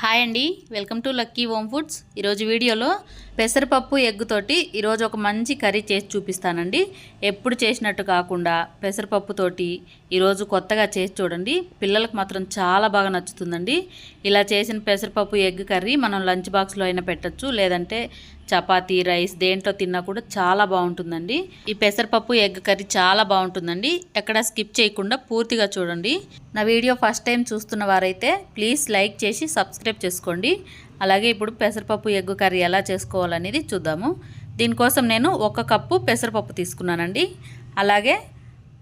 Hi అండి. Welcome to Lucky Home Foods. ఈరోజు వీడియోలో పెసరపప్పు ఎగ్గుతోటి ఈరోజు ఒక మంచి కర్రీ చేసి చూపిస్తానండి. ఎప్పుడు చేసినట్టు కాకుండా పెసరపప్పుతోటి ఈరోజు కొత్తగా చేసి చూడండి. పిల్లలకు మాత్రం చాలా బాగా నచ్చుతుందండి. ఇలా చేసిన పెసరపప్పు ఎగ్ కర్రీ మనం లంచ్ బాక్స్లో అయినా పెట్టచ్చు. లేదంటే చపాతీ రైస్ దేంట్లో తిన్నా కూడా చాలా బాగుంటుందండి. ఈ పెసరపప్పు ఎగ్ కర్రీ చాలా బాగుంటుందండి. ఎక్కడ స్కిప్ చేయకుండా పూర్తిగా చూడండి. నా వీడియో ఫస్ట్ టైం చూస్తున్న వారైతే ప్లీజ్ లైక్ చేసి సబ్స్క్రైబ్ చేసుకోండి. అలాగే ఇప్పుడు పెసరపప్పు ఎగ్ కర్రీ ఎలా చేసుకోవాలనేది చూద్దాము. దీనికోసం నేను ఒక కప్పు పెసరపప్పు తీసుకున్నానండి. అలాగే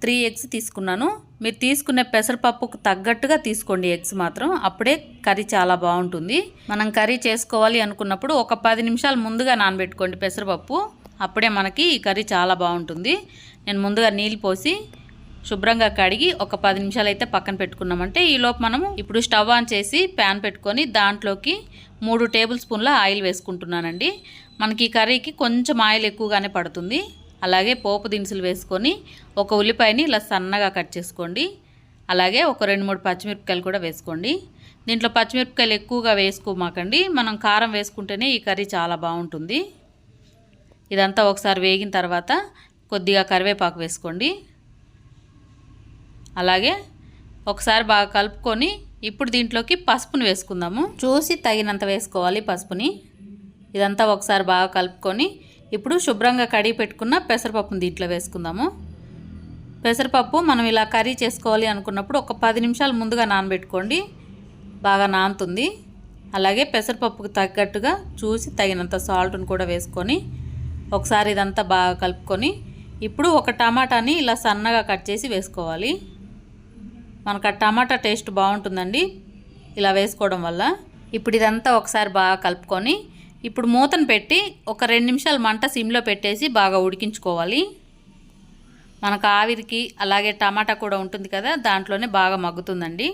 త్రీ ఎగ్స్ తీసుకున్నాను. మీరు తీసుకునే పెసరపప్పుకు తగ్గట్టుగా తీసుకోండి ఎగ్స్ మాత్రం. అప్పుడే కర్రీ చాలా బాగుంటుంది. మనం కర్రీ చేసుకోవాలి అనుకున్నప్పుడు ఒక పది నిమిషాలు ముందుగా నానబెట్టుకోండి పెసరపప్పు. అప్పుడే మనకి ఈ కర్రీ చాలా బాగుంటుంది. నేను ముందుగా నీళ్ళు పోసి శుభ్రంగా కడిగి ఒక పది నిమిషాలు అయితే పక్కన పెట్టుకున్నామంటే ఈలోపు మనము ఇప్పుడు స్టవ్ ఆన్ చేసి ప్యాన్ పెట్టుకొని దాంట్లోకి మూడు టేబుల్ స్పూన్ల ఆయిల్ వేసుకుంటున్నానండి. మనకి ఈ కర్రీకి కొంచెం ఆయిల్ ఎక్కువగానే పడుతుంది. అలాగే పోపు దినుసులు వేసుకొని ఒక ఉల్లిపాయని ఇలా సన్నగా కట్ చేసుకోండి. అలాగే ఒక రెండు మూడు పచ్చిమిరపకాయలు కూడా వేసుకోండి. దీంట్లో పచ్చిమిరపకాయలు ఎక్కువగా వేసుకోమాకండి. మనం కారం వేసుకుంటేనే ఈ కర్రీ చాలా బాగుంటుంది. ఇదంతా ఒకసారి వేగిన తర్వాత కొద్దిగా కరివేపాకు వేసుకోండి. అలాగే ఒకసారి బాగా కలుపుకొని ఇప్పుడు దీంట్లోకి పసుపుని వేసుకుందాము. చూసి తగినంత వేసుకోవాలి పసుపుని. ఇదంతా ఒకసారి బాగా కలుపుకొని ఇప్పుడు శుభ్రంగా కడిగి పెట్టుకున్న పెసరపప్పుని దీంట్లో వేసుకుందాము. పెసరపప్పు మనం ఇలా కర్రీ చేసుకోవాలి అనుకున్నప్పుడు ఒక పది నిమిషాలు ముందుగా నానబెట్టుకోండి. బాగా నానుతుంది. అలాగే పెసరపప్పుకు తగ్గట్టుగా చూసి తగినంత సాల్ట్ను కూడా వేసుకొని ఒకసారి ఇదంతా బాగా కలుపుకొని ఇప్పుడు ఒక టమాటాని ఇలా సన్నగా కట్ చేసి వేసుకోవాలి. మనకు ఆ టమాటా టేస్ట్ బాగుంటుందండి. ఇలా వేసుకోవడం వల్ల. ఇప్పుడు ఇదంతా ఒకసారి బాగా కలుపుకొని ఇప్పుడు మూతను పెట్టి ఒక రెండు నిమిషాలు మంట సిమ్లో పెట్టేసి బాగా ఉడికించుకోవాలి. మనకు ఆవిరికి అలాగే టమాటా కూడా ఉంటుంది కదా దాంట్లోనే బాగా మగ్గుతుందండి.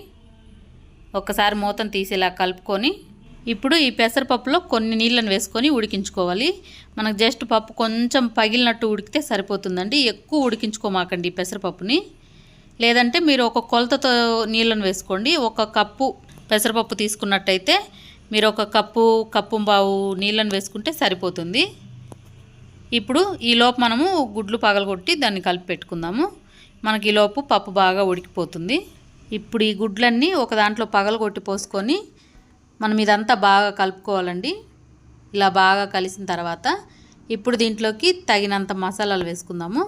ఒక్కసారి మూతను తీసి ఇలా కలుపుకొని ఇప్పుడు ఈ పెసరపప్పులో కొన్ని నీళ్ళను వేసుకొని ఉడికించుకోవాలి. మనకు జస్ట్ పప్పు కొంచెం పగిలినట్టు ఉడికితే సరిపోతుందండి. ఎక్కువ ఉడికించుకోమాకండి ఈ పెసరపప్పుని. లేదంటే మీరు ఒక కొలతతో నీళ్ళను వేసుకోండి. ఒక కప్పు పెసరపప్పు తీసుకున్నట్టయితే మీరు ఒక కప్పు కప్పు బావు నీళ్ళను వేసుకుంటే సరిపోతుంది. ఇప్పుడు ఈలోపు మనము గుడ్లు పగలగొట్టి దాన్ని కలిపి పెట్టుకుందాము. మనకి ఈలోపు పప్పు బాగా ఉడికిపోతుంది. ఇప్పుడు ఈ గుడ్లన్నీ ఒక దాంట్లో పగలగొట్టి పోసుకొని మనం ఇదంతా బాగా కలుపుకోవాలండి. ఇలా బాగా కలిసిన తర్వాత ఇప్పుడు దీంట్లోకి తగినంత మసాలాలు వేసుకుందాము.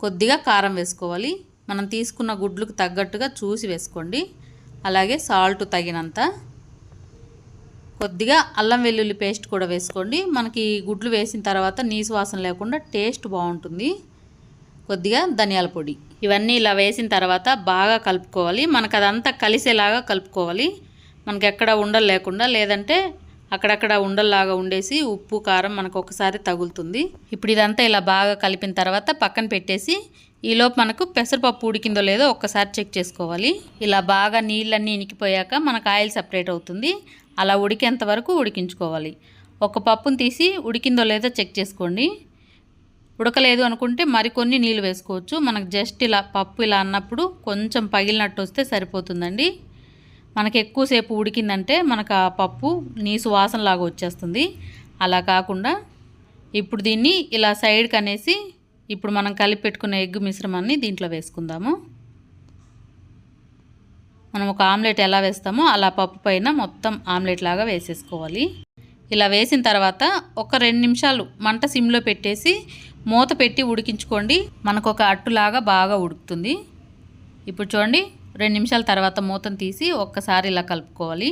కొద్దిగా కారం వేసుకోవాలి. మనం తీసుకున్న గుడ్లకు తగ్గట్టుగా చూసి వేసుకోండి. అలాగే సాల్ట్ తగినంత. కొద్దిగా అల్లం వెల్లుల్లి పేస్ట్ కూడా వేసుకోండి. మనకి గుడ్లు వేసిన తర్వాత నీసు వాసన లేకుండా టేస్ట్ బాగుంటుంది. కొద్దిగా ధనియాల పొడి. ఇవన్నీ ఇలా వేసిన తర్వాత బాగా కలుపుకోవాలి. మనకు అదంతా కలిసేలాగా కలుపుకోవాలి. మనకి ఎక్కడ ఉండలు లేకుండా లేదంటే అక్కడక్కడ ఉండల్లాగా ఉండేసి ఉప్పు కారం మనకు ఒకసారి తగులుతుంది. ఇప్పుడు ఇదంతా ఇలా బాగా కలిపిన తర్వాత పక్కన పెట్టేసి ఈలోపు మనకు పెసరపప్పు ఉడికిందో లేదో ఒక్కసారి చెక్ చేసుకోవాలి. ఇలా బాగా నీళ్ళన్నీ ఇనికిపోయాక మనకు ఆయిల్ సపరేట్ అవుతుంది. అలా ఉడికేంత వరకు ఉడికించుకోవాలి. ఒక పప్పును తీసి ఉడికిందో లేదో చెక్ చేసుకోండి. ఉడకలేదు అనుకుంటే మరికొన్ని నీళ్ళు వేసుకోవచ్చు. మనకు జస్ట్ ఇలా పప్పు ఇలా అన్నప్పుడు కొంచెం పగిలినట్టు వస్తే సరిపోతుందండి. మనకి ఎక్కువసేపు ఉడికిందంటే మనకు ఆ పప్పు నీసు వాసనలాగా వచ్చేస్తుంది. అలా కాకుండా ఇప్పుడు దీన్ని ఇలా సైడ్కి అనేసి ఇప్పుడు మనం కలిపి పెట్టుకున్న ఎగ్ మిశ్రమాన్ని దీంట్లో వేసుకుందాము. మనం ఒక ఆమ్లెట్ ఎలా వేస్తామో అలా పప్పు పైన మొత్తం ఆమ్లెట్ లాగా వేసేసుకోవాలి. ఇలా వేసిన తర్వాత ఒక రెండు నిమిషాలు మంట సిమ్లో పెట్టేసి మూత పెట్టి ఉడికించుకోండి. మనకు ఒక అట్టులాగా బాగా ఉడుకుతుంది. ఇప్పుడు చూడండి రెండు నిమిషాల తర్వాత మూతను తీసి ఒక్కసారి ఇలా కలుపుకోవాలి.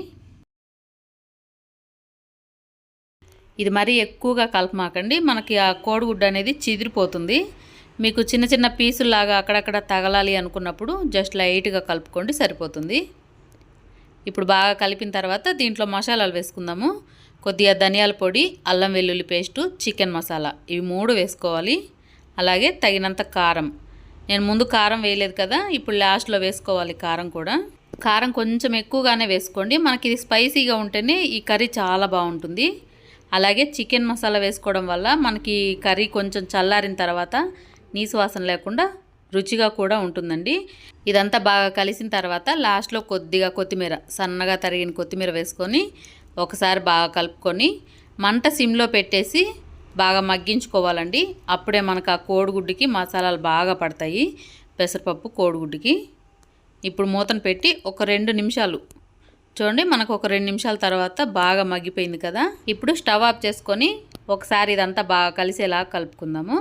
ఇది మరీ ఎక్కువగా కలపమాకండి. మనకి ఆ కోడిగుడ్డు అనేది చిదిరిపోతుంది. మీకు చిన్న చిన్న పీసుల్లాగా అక్కడక్కడ తగలాలి అనుకున్నప్పుడు జస్ట్ లైట్గా కలుపుకోండి సరిపోతుంది. ఇప్పుడు బాగా కలిపిన తర్వాత దీంట్లో మసాలాలు వేసుకుందాము. కొద్దిగా ధనియాల పొడి అల్లం వెల్లుల్లి పేస్టు చికెన్ మసాలా ఇవి మూడు వేసుకోవాలి. అలాగే తగినంత కారం. నేను ముందు కారం వేయలేదు కదా ఇప్పుడు లాస్ట్లో వేసుకోవాలి కారం కూడా. కారం కొంచెం ఎక్కువగానే వేసుకోండి. మనకి ఇది స్పైసీగా ఉంటేనే ఈ కర్రీ చాలా బాగుంటుంది. అలాగే చికెన్ మసాలా వేసుకోవడం వల్ల మనకి కర్రీ కొంచెం చల్లారిన తర్వాత నీసు వాసన లేకుండా రుచిగా కూడా ఉంటుందండి. ఇదంతా బాగా కలిసిన తర్వాత లాస్ట్లో కొద్దిగా కొత్తిమీర సన్నగా తరిగిన కొత్తిమీర వేసుకొని ఒకసారి బాగా కలుపుకొని మంట సిమ్లో పెట్టేసి బాగా మగ్గించుకోవాలండి. అప్పుడే మనకు ఆ కోడిగుడ్డుకి మసాలాలు బాగా పడతాయి. పెసరపప్పు కోడిగుడ్డుకి. ఇప్పుడు మూతను పెట్టి ఒక రెండు నిమిషాలు. చూడండి మనకు ఒక రెండు నిమిషాల తర్వాత బాగా మగ్గిపోయింది కదా. ఇప్పుడు స్టవ్ ఆఫ్ చేసుకొని ఒకసారి ఇదంతా బాగా కలిసేలా కలుపుకుందాము.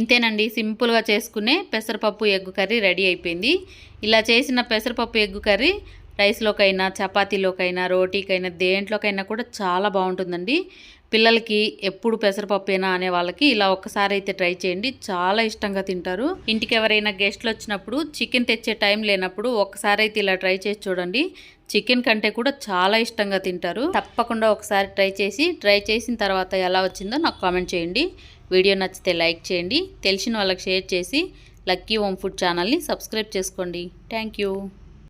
ఇంతేనండి సింపుల్గా చేసుకునే పెసరపప్పు ఎగ్గు కర్రీ రెడీ అయిపోయింది. ఇలా చేసిన పెసరపప్పు ఎగ్గు కర్రీ రైస్లోకైనా చపాతీలోకైనా రోటీకైనా దేంట్లోకైనా కూడా చాలా బాగుంటుందండి. పిల్లలకి ఎప్పుడు పెసరపప్పేనా అనే వాళ్ళకి ఇలా ఒక్కసారి అయితే ట్రై చేయండి. చాలా ఇష్టంగా తింటారు. ఇంటికి ఎవరైనా గెస్ట్లు వచ్చినప్పుడు చికెన్ తెచ్చే టైం లేనప్పుడు ఒక్కసారి అయితే ఇలా ట్రై చేసి చూడండి. చికెన్ కంటే కూడా చాలా ఇష్టంగా తింటారు. తప్పకుండా ఒకసారి ట్రై చేసి ట్రై చేసిన తర్వాత ఎలా వచ్చిందో నాకు కామెంట్ చేయండి. వీడియో నచ్చితే లైక్ చేయండి. తెలిసిన వాళ్ళకి షేర్ చేసి లక్కీ హోమ్ ఫుడ్ ఛానల్ని సబ్స్క్రైబ్ చేసుకోండి. Thank you.